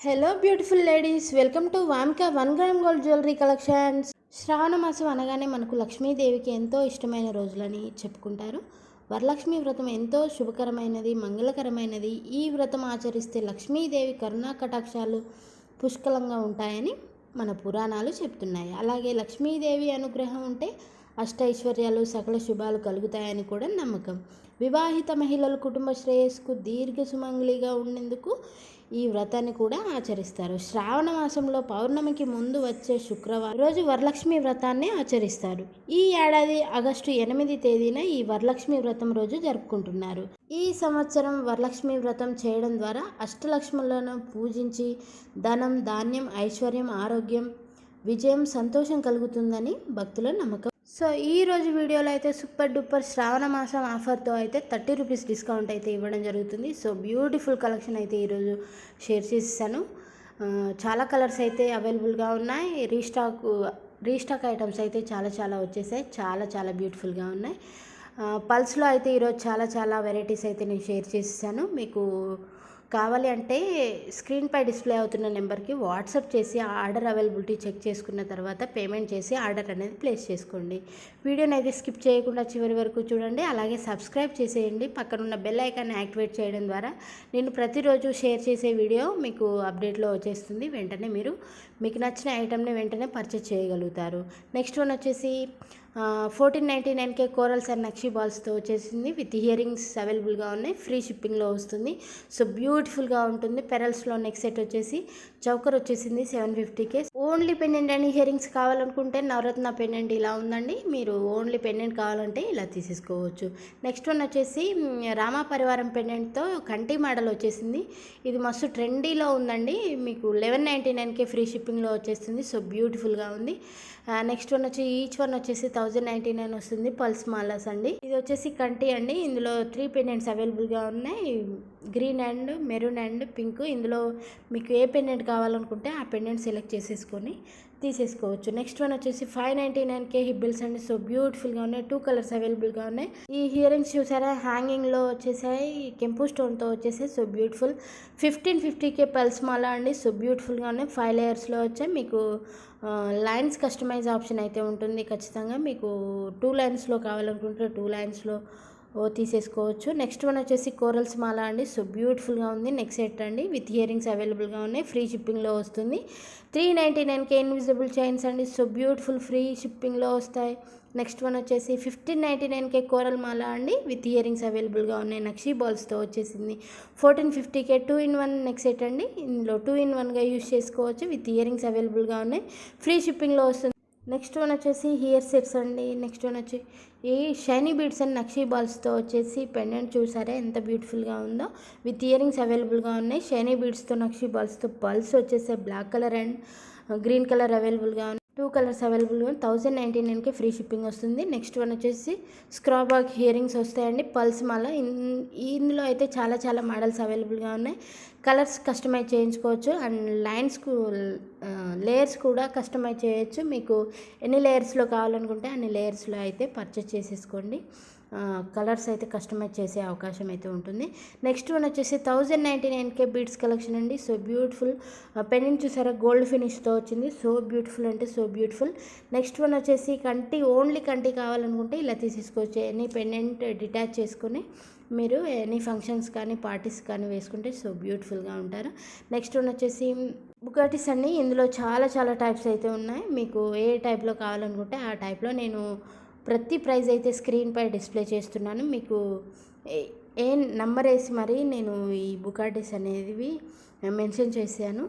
Hello beautiful ladies welcome to Vamika one gram gold jewellery collections Shravana మాసం అనగానే మనకు లక్ష్మీదేవికి ఎంతో ఇష్టమైన రోజులని చెప్పుకుంటారు. వరలక్ష్మి వ్రతం ఎంతో శుభకరమైనది మంగళకరమైనది. ఈ వ్రతం ఆచరిస్తే లక్ష్మీదేవి కరుణా కటాక్షాలు పుష్కలంగా ఉంటాయని మన పురాణాలు చెప్తున్నాయి. అలాగే లక్ష్మీదేవి అనుగ్రహం ఉంటే అష్టైశ్వర్యాలు సకల శుభాలు కలుగుతాయని కూడా నమ్మకం. వివాహిత మహిళలు కుటుంబ శ్రేయస్సుకు దీర్ఘ సుమంగళిగా ఉండేందుకు ఈ వ్రతాన్ని కూడా ఆచరిస్తారు. శ్రావణ మాసంలో పౌర్ణమికి ముందు వచ్చే శుక్రవారం రోజు వరలక్ష్మి వ్రతాన్ని ఆచరిస్తారు. ఈ ఏడాది ఆగస్టు ఎనిమిది తేదీన ఈ వరలక్ష్మి వ్రతం రోజు జరుపుకుంటున్నారు. ఈ సంవత్సరం వరలక్ష్మి వ్రతం చేయడం ద్వారా అష్టలక్ష్ములను పూజించి ధనం ధాన్యం ఐశ్వర్యం ఆరోగ్యం విజయం సంతోషం కలుగుతుందని భక్తుల నమ్మకం. సో ఈ రోజు వీడియోలో అయితే సూపర్ డూపర్ శ్రావణ మాసం ఆఫర్తో అయితే థర్టీ రూపీస్ డిస్కౌంట్ అయితే ఇవ్వడం జరుగుతుంది. సో బ్యూటిఫుల్ కలెక్షన్ అయితే ఈరోజు షేర్ చేశాను చాలా కలర్స్ అయితే అవైలబుల్గా ఉన్నాయి. రీస్టాక్ రీస్టాక్ ఐటమ్స్ అయితే చాలా చాలా వచ్చేసాయి. చాలా చాలా బ్యూటిఫుల్గా ఉన్నాయి. పల్స్లో అయితే ఈరోజు చాలా చాలా వెరైటీస్ అయితే నేను షేర్ చేసేసాను. మీకు కావాలి అంటే స్క్రీన్పై డిస్ప్లే అవుతున్న నెంబర్కి వాట్సాప్ చేసి ఆర్డర్ అవైలబిలిటీ చెక్ చేసుకున్న తర్వాత పేమెంట్ చేసి ఆర్డర్ అనేది ప్లేస్ చేసుకోండి. వీడియోని అయితే స్కిప్ చేయకుండా చివరి వరకు చూడండి. అలాగే సబ్స్క్రైబ్ చేసేయండి. పక్కన ఉన్న బెల్ ఐకాన్ యాక్టివేట్ చేయడం ద్వారా నేను ప్రతిరోజు షేర్ చేసే వీడియో మీకు అప్డేట్లో వచ్చేస్తుంది. వెంటనే మీరు మీకు నచ్చిన ఐటమ్ని వెంటనే పర్చేస్ చేయగలుగుతారు. నెక్స్ట్ వన్ వచ్చేసి ఫోర్టీన్ నైంటీ నైన్కే కోరల్స్ అండ్ నక్షి బాల్స్తో వచ్చేసింది. విత్ హియరింగ్స్ అవైలబుల్గా ఉన్నాయి. ఫ్రీ షిప్పింగ్లో వస్తుంది. సో బ్యూటిఫుల్గా ఉంటుంది. పెరల్స్లో నెక్స్ట్ సెట్ వచ్చేసి చౌకర్ వచ్చేసింది సెవెన్ ఫిఫ్టీకే ఓన్లీ పెండెంట్ అండ్ ఇయరింగ్స్ కావాలనుకుంటే నవరత్న పెండెంట్ ఇలా ఉందండి. మీరు ఓన్లీ పెండెంట్ కావాలంటే ఇలా తీసేసుకోవచ్చు. నెక్స్ట్ వన్ వచ్చేసి రామా పరివారం పెండెంట్తో కంటి మోడల్ వచ్చేసింది. ఇది మస్తు ట్రెండీలో ఉందండి. మీకు లెవెన్ నైంటీ నైన్కే ఫ్రీ షిప్పింగ్లో వచ్చేస్తుంది. సో బ్యూటిఫుల్గా ఉంది. నెక్స్ట్ వన్ వచ్చి ఈచ్ వన్ వచ్చేసి థౌజండ్ నైంటీ నైన్ వస్తుంది. పల్స్ మాలాస్ అండి. ఇది వచ్చేసి కంటి అండి. ఇందులో త్రీ పెండెంట్స్ అవైలబుల్గా ఉన్నాయి. Green and maroon and pink ఇందులో మీకు ఏ పెండెంట్ కావాలనుకుంటే ఆ పెండెంట్ సెలెక్ట్ చేసేసుకొని తీసేసుకోవచ్చు. నెక్స్ట్ వన్ వచ్చేసి ఫైవ్ నైంటీ నైన్ కే హిబ్బిల్స్ అండి. సో బ్యూటిఫుల్గా ఉన్నాయి. టూ కలర్స్ అవైలబుల్గా ఉన్నాయి. ఈ హియరింగ్స్ చూసారా? హ్యాంగింగ్లో వచ్చేసాయి. కెంపు స్టోన్తో వచ్చేసాయి. So beautiful. ఫిఫ్టీన్ ఫిఫ్టీ కే పల్స్ మాలా అండి. సో బ్యూటిఫుల్గా ఉన్నాయి. ఫైవ్ లేయర్స్లో వచ్చాయి. మీకు లైన్స్ కస్టమైజ్ ఆప్షన్ అయితే ఉంటుంది. ఖచ్చితంగా మీకు టూ లైన్స్లో కావాలనుకుంటే టూ లైన్స్లో తీసేసుకోవచ్చు. నెక్స్ట్ వన్ వచ్చేసి కోరల్స్ మాల అండి. సో బ్యూటిఫుల్గా ఉంది. నెక్స్ట్ సెట్ అండి. విత్ ఇయరింగ్స్ అవైలబుల్గా ఉన్నాయి. ఫ్రీ షిప్పింగ్లో వస్తుంది. త్రీ నైంటీ నైన్కే ఇన్విజిబుల్ చైన్స్ అండి. సో బ్యూటిఫుల్ ఫ్రీ షిప్పింగ్లో వస్తాయి. నెక్స్ట్ వన్ వచ్చేసి ఫిఫ్టీన్ నైంటీ నైన్కే కోరల్ మాల అండి. విత్ ఇయరింగ్స్ అవైలబుల్గా ఉన్నాయి. నక్షీ బాల్స్తో వచ్చేసింది. Fourteen fifty K two in one next set అండి. ఇందులో టూ ఇన్ వన్గా యూస్ చేసుకోవచ్చు. విత్ ఇయరింగ్స్ అవైలబుల్గా ఉన్నాయి. ఫ్రీ షిప్పింగ్లో వస్తుంది. నెక్స్ట్ వన్ వచ్చేసి హియర్ సెట్స్ అండి. నెక్స్ట్ వన్ వచ్చి ఈ షైనీ బీడ్స్ అండ్ నక్షీ బాల్స్తో వచ్చేసి పెండెంట్ చూసారా? ఎంత బ్యూటిఫుల్గా ఉందో. విత్ ఇయరింగ్స్ అవైలబుల్గా ఉన్నాయి. షైనీ బీడ్స్తో నక్షీ బాల్స్తో పల్స్ వచ్చేసి black colour and green colour అవైలబుల్గా ఉన్నాయి టూ కలర్స్ అవైలబుల్గా థౌజండ్ నైంటీ నైన్కే ఫ్రీ షిప్పింగ్ వస్తుంది. నెక్స్ట్ వన్ వచ్చేసి స్క్రాబాక్ హియరింగ్స్ వస్తాయండి. పల్స్ మాల. ఇన్- ఇందులో అయితే చాలా చాలా మోడల్స్ అవైలబుల్గా ఉన్నాయి. కలర్స్ కస్టమైజ్ చేయించుకోవచ్చు. అండ్ లైన్స్కు లేయర్స్ కూడా కస్టమైజ్ చేయొచ్చు. మీకు ఎన్ని లేయర్స్లో కావాలనుకుంటే అన్ని లేయర్స్లో అయితే పర్చేస్ చేసేసుకోండి. కలర్స్ అయితే కస్టమైజ్ చేసే అవకాశం అయితే ఉంటుంది. నెక్స్ట్ వన్ వచ్చేసి థౌజండ్ నైంటీ నైన్కే బీడ్స్ కలెక్షన్ అండి. So beautiful. పెండెంట్ చూసారా? గోల్డ్ ఫినిష్తో వచ్చింది. సో బ్యూటిఫుల్ అంటే సో బ్యూటిఫుల్. నెక్స్ట్ వన్ వచ్చేసి కంటి ఓన్లీ కంటి కావాలనుకుంటే ఇలా తీసేసుకోవచ్చు. ఎనీ పెండెంట్ డిటాచ్ చేసుకొని మీరు ఎనీ ఫంక్షన్స్ కానీ పార్టీస్ కానీ వేసుకుంటే సో బ్యూటిఫుల్గా ఉంటారు. నెక్స్ట్ వన్ వచ్చేసి బుగాటిస్ అండి. ఇందులో చాలా చాలా టైప్స్ అయితే ఉన్నాయి. మీకు ఏ టైప్లో కావాలనుకుంటే ఆ టైప్లో నేను ప్రతి ప్రైజ్ అయితే స్క్రీన్పై డిస్ప్లే చేస్తున్నాను. మీకు ఏ- నంబర్ వేసి మరి నేను ఈ బుకాటిస్ అనేవి మెన్షన్ చేశాను.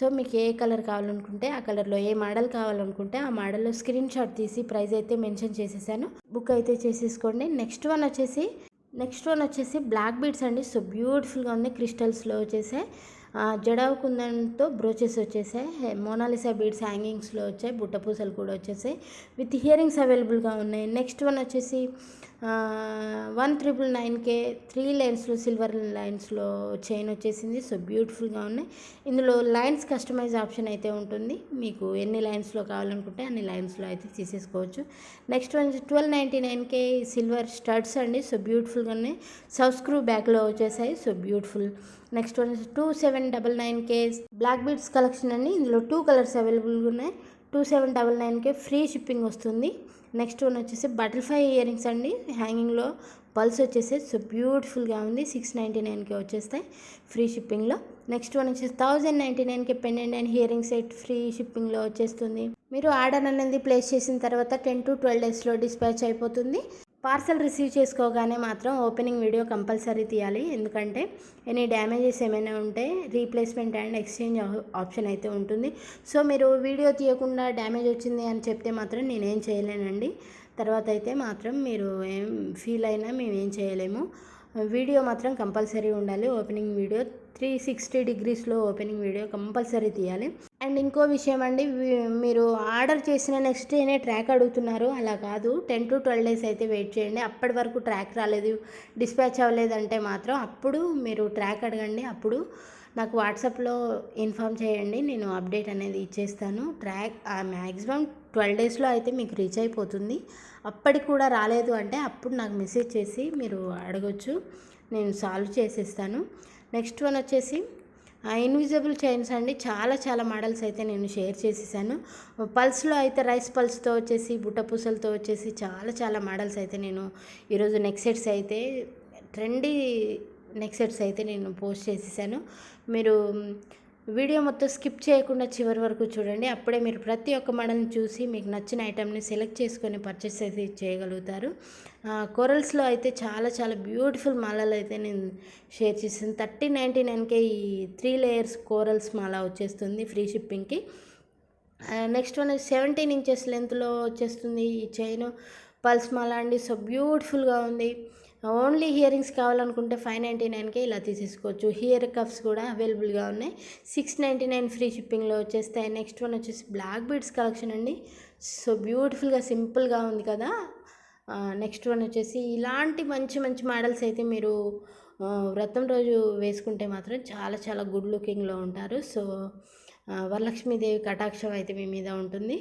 సో మీకు ఏ కలర్ కావాలనుకుంటే ఆ కలర్లో ఏ మోడల్ కావాలనుకుంటే ఆ మోడల్లో స్క్రీన్ షాట్ తీసి ప్రైస్ అయితే మెన్షన్ చేసేసాను. బుక్ అయితే చేసేసుకోండి. నెక్స్ట్ వన్ వచ్చేసి నెక్స్ట్ వన్ వచ్చేసి బ్లాక్ బీడ్స్ అండి. సో బ్యూటిఫుల్గా ఉంది క్రిస్టల్స్లో వచ్చేసే జడావుకుందంతో బ్రోచెస్ వచ్చేసాయి. మోనాలిసా బీడ్స్ హ్యాంగింగ్స్లో వచ్చాయి. బుట్ట పూసలు కూడా వచ్చేసాయి. విత్ హియరింగ్స్ అవైలబుల్గా ఉన్నాయి. నెక్స్ట్ వన్ వచ్చేసి వన్ త్రిపుల్ నైన్కే త్రీ లైన్స్లో సిల్వర్ లైన్స్లో చైన్ వచ్చేసింది. సో బ్యూటిఫుల్గా ఉన్నాయి. ఇందులో లైన్స్ కస్టమైజ్ ఆప్షన్ అయితే ఉంటుంది. మీకు ఎన్ని లైన్స్లో కావాలనుకుంటే అన్ని లైన్స్లో అయితే తీసేసుకోవచ్చు. నెక్స్ట్ వన్ ట్వెల్వ్ నైంటీ నైన్కే సిల్వర్ స్టడ్స్ అండి. సో బ్యూటిఫుల్గా ఉన్నాయి. సబ్ స్క్రూ బ్యాక్లో వచ్చేసాయి. So beautiful. Next one two seven double nine కే బ్లాక్ బీడ్స్ కలెక్షన్ అండి. ఇందులో టూ కలర్స్ అవైలబుల్గా ఉన్నాయి. టూ సెవెన్ డబల్ నైన్కే ఫ్రీ షిప్పింగ్ వస్తుంది. నెక్స్ట్ వన్ వచ్చేసి బటర్ఫ్లై ఇయర్ రింగ్స్ అండి. హ్యాంగింగ్లో పల్స్ వచ్చేసి సో బ్యూటిఫుల్గా ఉంది. సిక్స్ నైంటీ నైన్కి వచ్చేస్తాయి ఫ్రీ షిప్పింగ్లో. నెక్స్ట్ వన్ వచ్చేసి థౌజండ్ నైంటీ నైన్కి pendant and earring set free షిప్పింగ్లో వచ్చేస్తుంది. మీరు ఆర్డర్ అనేది ప్లేస్ చేసిన తర్వాత టెన్ టు ట్వెల్వ్ డేస్లో డిస్పాచ్ అయిపోతుంది. పార్సల్ రిసీవ్ చేసుకోగానే మాత్రం ఓపెనింగ్ వీడియో కంపల్సరీ తీయాలి. ఎందుకంటే ఎనీ డ్యామేజెస్ ఏమైనా ఉంటే రీప్లేస్మెంట్ అండ్ ఎక్స్చేంజ్ ఆప్షన్ అయితే ఉంటుంది. సో మీరు వీడియో తీయకుండా డ్యామేజ్ వచ్చింది అని చెప్తే మాత్రం నేనేం చేయలేనండి. తర్వాత అయితే మాత్రం మీరు ఏం ఫీల్ అయినా మేము ఏం చేయలేము. వీడియో మాత్రం కంపల్సరీ ఉండాలి. ఓపెనింగ్ వీడియో త్రీ సిక్స్టీ డిగ్రీస్లో ఓపెనింగ్ వీడియో కంపల్సరీ తీయాలి. అండ్ ఇంకో విషయం అండి మీరు ఆర్డర్ చేసిన నెక్స్ట్ డేనే ట్రాక్ అడుగుతున్నారు. అలా కాదు. టెన్ టు ట్వెల్వ్ డేస్ అయితే వెయిట్ చేయండి. అప్పటి వరకు ట్రాక్ రాలేదు. డిస్పాచ్ అవ్వలేదంటే మాత్రం అప్పుడు మీరు ట్రాక్ అడగండి. అప్పుడు నాకు వాట్సాప్లో ఇన్ఫామ్ చేయండి నేను అప్డేట్ అనేది ఇచ్చేస్తాను. ట్రాక్ మ్యాక్సిమం ట్వెల్వ్ డేస్లో అయితే మీకు రీచ్ అయిపోతుంది. అప్పటికి కూడా రాలేదు అంటే అప్పుడు నాకు మెసేజ్ చేసి మీరు అడగొచ్చు నేను సాల్వ్ చేసేస్తాను. నెక్స్ట్ వన్ వచ్చేసి ఇన్విజిబుల్ చైన్స్ అండి. చాలా చాలా మోడల్స్ అయితే నేను షేర్ చేసేసాను. పల్స్లో అయితే రైస్ పల్స్తో వచ్చేసి బుట్ట పూసలతో వచ్చేసి చాలా చాలా మోడల్స్ అయితే నేను ఈరోజు నెక్ సెట్స్ అయితే ట్రెండీ నెక్ సెట్స్ అయితే నేను పోస్ట్ చేసేసాను. మీరు వీడియో మొత్తం స్కిప్ చేయకుండా చివరి వరకు చూడండి. అప్పుడే మీరు ప్రతి ఒక్క మోడల్ని చూసి మీకు నచ్చిన ఐటమ్ని సెలెక్ట్ చేసుకొని పర్చేస్ అయితే చేయగలుగుతారు. కొరల్స్లో అయితే చాలా చాలా బ్యూటిఫుల్ మాలలు అయితే నేను షేర్ చేసాను థర్టీ నైంటీ నైన్కే ఈ త్రీ లేయర్స్ కోరల్స్ మాల వచ్చేస్తుంది ఫ్రీ షిప్పింగ్కి. నెక్స్ట్ వన్ సెవెంటీన్ ఇంచెస్ లెంత్లో వచ్చేస్తుంది ఈ చైన్ పల్స్ మాల అండి. సో బ్యూటిఫుల్గా ఉంది. ఓన్లీ హియరింగ్స్ కావాలనుకుంటే ఫైవ్ నైంటీ నైన్కే ఇలా తీసేసుకోవచ్చు. హియర్ కప్స్ కూడా అవైలబుల్గా ఉన్నాయి. సిక్స్ నైంటీ నైన్ ఫ్రీ షిప్పింగ్లో వచ్చేస్తాయి. నెక్స్ట్ వన్ వచ్చేసి బ్లాక్ బీడ్స్ కలెక్షన్ అండి. సో బ్యూటిఫుల్గా సింపుల్గా ఉంది కదా. నెక్స్ట్ వన్ వచ్చేసి ఇలాంటి మంచి మంచి మోడల్స్ అయితే మీరు వ్రతం రోజు వేసుకుంటే మాత్రం చాలా చాలా గుడ్ లుకింగ్లో ఉంటారు. సో వరలక్ష్మీదేవి కటాక్షం అయితే మీ మీద ఉంటుంది.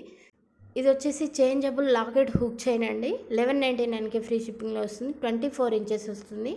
ఇది వచ్చేసి చేంజబుల్ లాకెట్ హుక్ చైన్ అండి. లెవెన్ నైంటీ నైన్కే ఫ్రీ షిప్పింగ్లో వస్తుంది. ట్వంటీ ఫోర్ ఇంచెస్ వస్తుంది.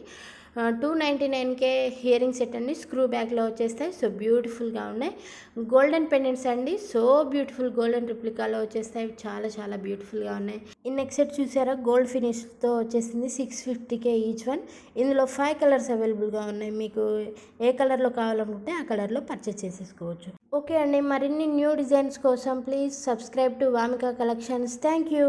టూ నైంటీ నైన్కే హియరింగ్ సెట్ అండి. స్క్రూ బ్యాగ్లో వచ్చేస్తాయి. సో బ్యూటిఫుల్గా ఉన్నాయి. గోల్డెన్ పెండెంట్స్ అండి. సో బ్యూటిఫుల్ గోల్డెన్ రిప్లికాలో వచ్చేస్తాయి. చాలా చాలా బ్యూటిఫుల్గా ఉన్నాయి. ఈ నెక్స్ట్ సెట్ చూసారా? గోల్డ్ ఫినిష్తో వచ్చేసింది. సిక్స్ ఫిఫ్టీకే ఈచ్ వన్. ఇందులో ఫైవ్ కలర్స్ అవైలబుల్గా ఉన్నాయి. మీకు ఏ కలర్లో కావాలనుకుంటే ఆ కలర్లో పర్చేస్ చేసేసుకోవచ్చు. ఓకే అండి మరిన్ని న్యూ డిజైన్స్ కోసం please subscribe to Vamika collections. Thank you.